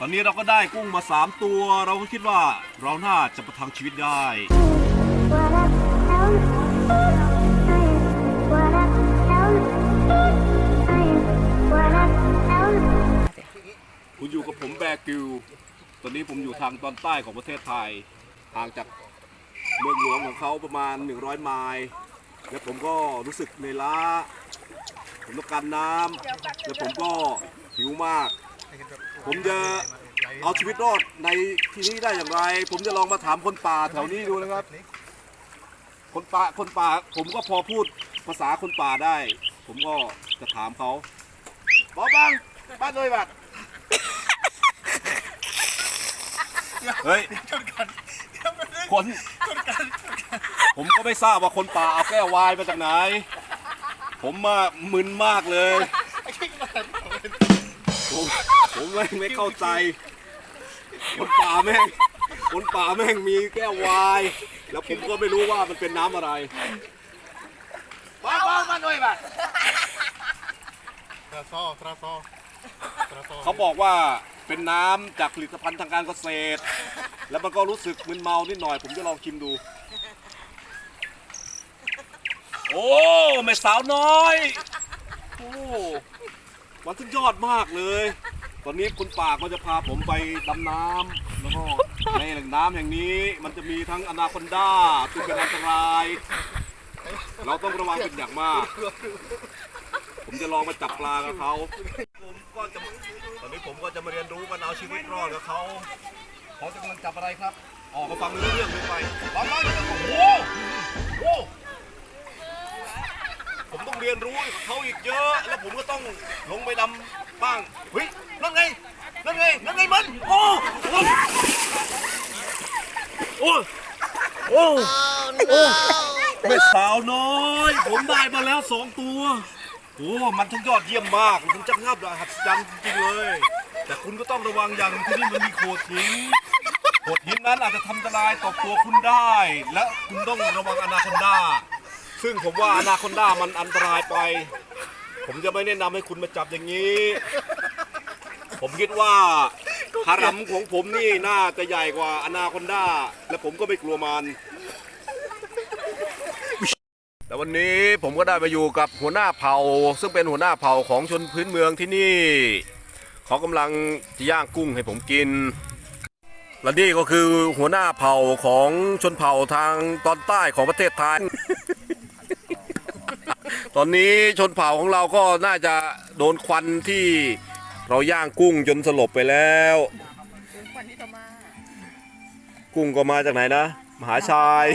ตอนนี้เราก็ได้กุ้งมาสามตัว เราก็คิดว่าเราน่าจะประทังชีวิตได้ คุณอยู่กับผมแบร์กิว ตอนนี้ผมอยู่ทางตอนใต้ของประเทศไทย ห่างจากเมืองหลวงของเขาประมาณ 100 ไมล์ และผมก็รู้สึกเหนื่อยล้า ผมต้องการน้ำและผมก็หิวมาก ผมจะเอาชีวิตรอดในที่นี้ได้อย่างไร ผมจะลองมาถามคนป่าแถวนี้ดูนะครับ คนป่าคนป่า ผมก็พอพูดภาษาคนป่าได้ ผมก็จะถามเขาบอบังบ้านเลยบัดเฮ้ยคนผมก็ไม่ทราบว่าคนป่าเอาแก้ววายมาจากไหน ผมมามึนมากเลย ผมผมไม่ไม่เข้าใจ คนป่าแม่ง คนป่าแม่งมีแก้ววาย แล้วผมก็ไม่รู้ว่ามันเป็นน้ำอะไรบ้านบ้านบ้านด้วยบ้าน Traçó, traçó. Traçó. เขาบอกว่าเป็นน้ำจากผลิตภัณฑ์ทางการเกษตร แล้วมันก็รู้สึกมึนเมานิดหน่อย ผมจะลองชิมดู โอ้แม่สาวน้อย โอ้มันสุดยอดมากเลย ตอนนี้คุณป่าก็จะพาผมไปดำน้ำแล้วก็ในแหล่งน้ำแห่งนี้ มันจะมีทั้งอนาคอนดาซึ่งเป็นอันตราย เราต้องระวังเป็นอย่างมาก ผมจะลองมาจับปลากับเขาผมก็จะตอนนี้ผมก็จะมาเรียนรู้กันเอาชีวิตรอดกับเขาเขาจะกำลังจับอะไรครับ ออกมาฟังเรื่องเรื่องไปฟังมาโอ้โหโอ้โหผมต้องเรียนรู้กับเขาอีกเยอะ แล้วผมก็ต้องลงไปดำ บ้างเฮ้ยนั่นไงนั่นไงนั่นไงมันโอ้โอ้โอ้โอ้โอ้แม่สาวน้อย ผมได้มาแล้วสองตัวโอ้มันทั้งยอดเยี่ยมมากมันจะงับหัศจรรย์จริงๆเลย แต่คุณก็ต้องระวังอย่างหนึ่งที่นี่มันมีโขดหินโขดหินนั้นอาจจะทำอันตรายต่อตัวคุณได้ และคุณต้องระวังอนาคอนดาซึ่งผมว่าอนาคอนดามันอันตรายไป ผมจะไม่แนะนำให้คุณมาจับอย่างนี้ ผมคิดว่าฮารัมของผมนี่น่าจะใหญ่กว่าอนาคอนดาและผมก็ไม่กลัวมัน แต่วันนี้ผมก็ได้มาอยู่กับหัวหน้าเผ่า ซึ่งเป็นหัวหน้าเผ่าของชนพื้นเมืองที่นี่ เขากำลังจะย่างกุ้งให้ผมกิน และนี่ก็คือหัวหน้าเผ่าของชนเผ่าทางตอนใต้ของประเทศไทย ตอนนี้ชนเผ่าของเราก็น่าจะโดนควันที่เราย่างกุ้งจนสลบไปแล้ววันที่จะมา กุ้งก็มาจากไหนนะ มหาชัย